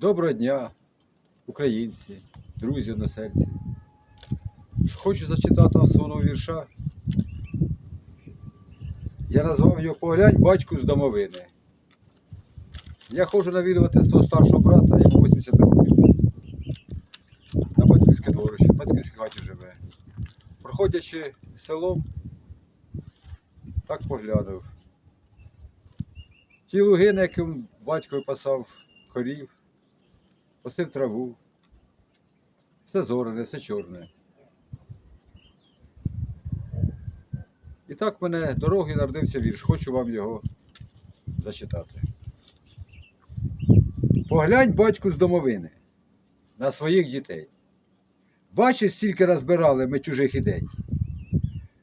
Доброго дня, українці, друзі односельці. Хочу зачитати вам свого вірша. Я назвав його Поглянь батьку з домовини. Я ходжу навідувати свого старшого брата, йому 80 років. На батьківське дворище, в батьківській хаті живе. Проходячи селом, так поглянув. Ті луги, на яким батько пасав корів, посив траву. Все зорене, все чорне. І так в мене дороги народився вірш, хочу вам його зачитати. Поглянь, батьку з домовини, на своїх дітей. Бачиш, стільки розбирали ми чужих ідей.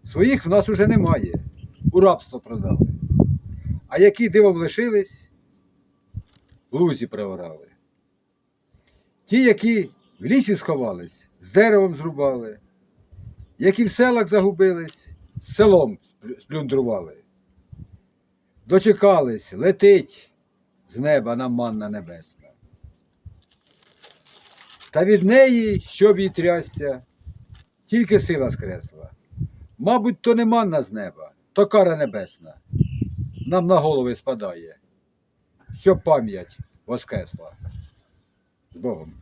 Своїх в нас уже немає, у рабство продали. А які дивом лишились, в лузі приорали. Ті, які в лісі сховались, з деревом зрубали, які в селах загубились, з селом сплюндрували. Дочекались, летить з неба нам манна небесна. Та від неї, що вітрясся, тільки сила скресла. Мабуть, то не манна з неба, то кара небесна. Нам на голови спадає, щоб пам'ять воскресла. Boom.